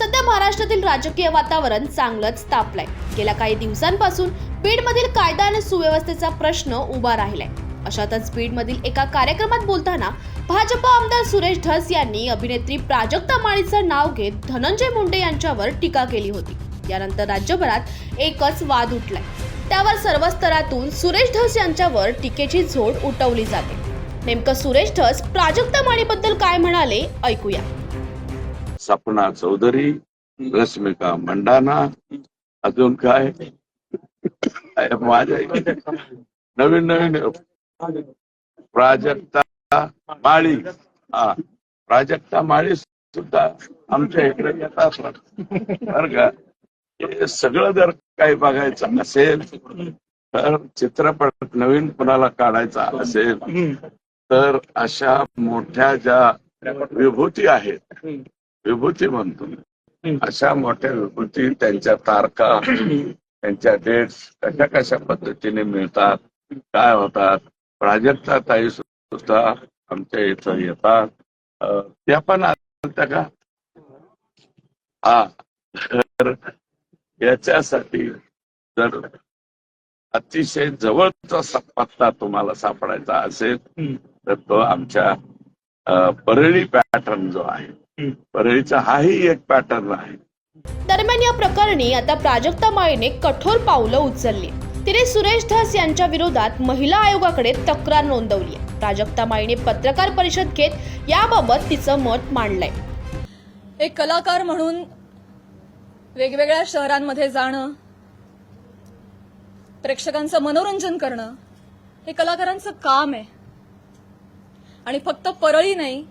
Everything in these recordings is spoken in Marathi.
सध्या महाराष्ट्रातील राजकीय वातावरण चांगलंच तापलंय. गेल्या काही दिवसांपासून बीडमधील कायदा आणि सुव्यवस्थेचा प्रश्न उभा राहिलाय. अशातच बीडमधील एका कार्यक्रमात बोलताना भाजप आमदार सुरेश धस यांनी अभिनेत्री प्राजक्ता माळीचं नाव घेत धनंजय मुंडे यांच्यावर टीका केली होती. यानंतर राज्यभरात एकच वाद उठलाय. त्यावर सर्व स्तरातून सुरेश धस यांच्यावर टीकेची झोड उठवली जाते. नेमकं सुरेश धस प्राजक्ता माळीबद्दल काय म्हणाले ऐकूया. सपना चौधरी रश्मिका मंडाना अजून काय? माझ्या इकडे नवीन नवीन प्राजक्ता माळी. हा प्राजक्ता माळी सुद्धा आमच्या इकडे येतात. बर का? हे सगळं जर काही बघायचं असेल तर चित्रपट नवीन कुणाला काढायचा असेल तर अशा मोठ्या ज्या विभूती आहेत विभूती म्हणतो. मी. अशा मोठ्या विभूती त्यांच्या तारखा त्यांच्या डेट्स कशा कशा पद्धतीने मिळतात काय होतात. प्राजक्ता ताई सुद्धा आमच्या इथं येतात. त्या पण आल्या का? हा. तर याच्यासाठी जर अतिशय जवळचा पत्ता तुम्हाला सापडायचा असेल तर तो आमच्या परळी पॅटर्न जो आहे. परळीचा हाही एक पॅटर्न आहे. दरम्यान या प्रकरणी आता प्राजक्ता माळीने कठोर पावलं उचलली. तिने सुरेश धस यांच्या विरोधात महिला आयोगाकडे तक्रार नोंदवली आहे. प्राजक्ता माळीने पत्रकार परिषद घेत याबाबत तिचं मत मांडलंय. एक कलाकार म्हणून वेगवेगळ्या शहरांमध्ये जाणं प्रेक्षकांचं मनोरंजन करणं हे कलाकारांचं काम आहे. आणि फक्त परळी नाही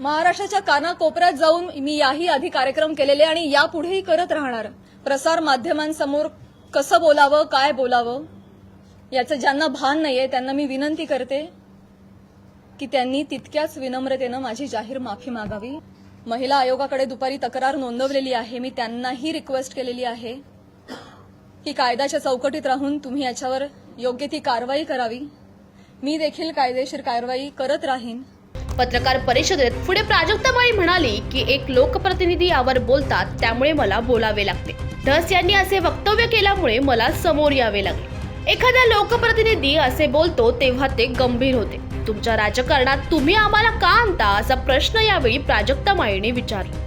महाराष्ट्राच्या कानाकोपऱ्यात जाऊन मी याही आधी कार्यक्रम केलेले आणि यापुढेही करत राहणार. प्रसार माध्यमांसमोर कसं बोलावं काय बोलावं याचं ज्यांना भान नाहीये त्यांना मी विनंती करते की त्यांनी तितक्याच विनम्रतेनं माझी जाहीर माफी मागावी. महिला आयोगाकडे दुपारी तक्रार नोंदवलेली आहे मी त्यांनाही रिक्वेस्ट केलेली आहे की कायद्याच्या चौकटीत राहून तुम्ही याच्यावर योग्य ती कारवाई करावी. मी देखील कायदेशीर कारवाई करत राहीन. पत्रकार परिषदेत पुढे प्राजक्ता माळी म्हणाली की एक लोकप्रतिनिधी यावर बोलतात त्यामुळे मला बोलावे लागते. धस यांनी असे वक्तव्य केल्यामुळे मला समोर यावे लागले. एखादा लोकप्रतिनिधी असे बोलतो तेव्हा ते गंभीर होते. तुमच्या राजकारणात तुम्ही आम्हाला का आणता असा प्रश्न यावेळी प्राजक्ता माळीने विचारला.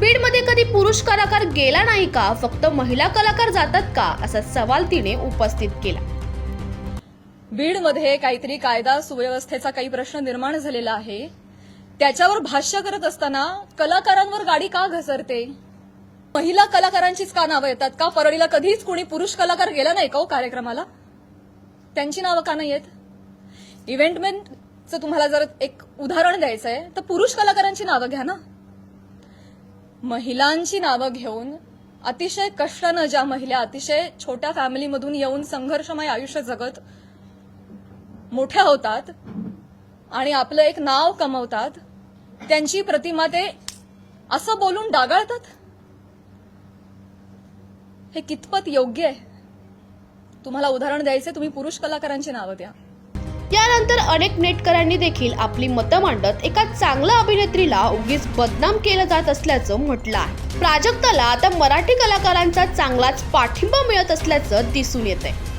बीडमध्ये कधी पुरुष कलाकार गेला नाही का? फक्त महिला कलाकार जातात का? असा सवाल तिने उपस्थित केला. बीडमध्ये काहीतरी कायदा सुव्यवस्थेचा काही प्रश्न निर्माण झालेला आहे. त्याच्यावर भाष्य करत असताना कलाकारांवर गाडी का घसरते? महिला कलाकारांचीच का नावं येतात का? परळीला कधीच कोणी पुरुष कलाकार गेला नाही का हो कार्यक्रमाला? त्यांची नावं का नाही येत इव्हेंटमेनचं तुम्हाला जर एक उदाहरण द्यायचं आहे तर पुरुष कलाकारांची नावं घ्या ना. महिलांची नावं घेऊन अतिशय कष्टानं ज्या महिला अतिशय छोट्या फॅमिलीमधून येऊन संघर्षमय आयुष्य जगत मोठ्या होतात आणि आपलं एक नाव कमवतात त्यांची प्रतिमा ते असं बोलून डागाळतात? हे कितपत योग्य आहे? तुम्हाला उदाहरण द्यायचे तुम्ही पुरुष कलाकारांची नावं द्या. यानंतर अनेक नेटकरांनी देखील आपली मतं मांडत एका चांगल्या अभिनेत्रीला उगीच बदनाम केलं जात असल्याचं म्हटलं आहे. प्राजक्ताला आता मराठी कलाकारांचा चांगलाच पाठिंबा मिळत असल्याचं दिसून येत आहे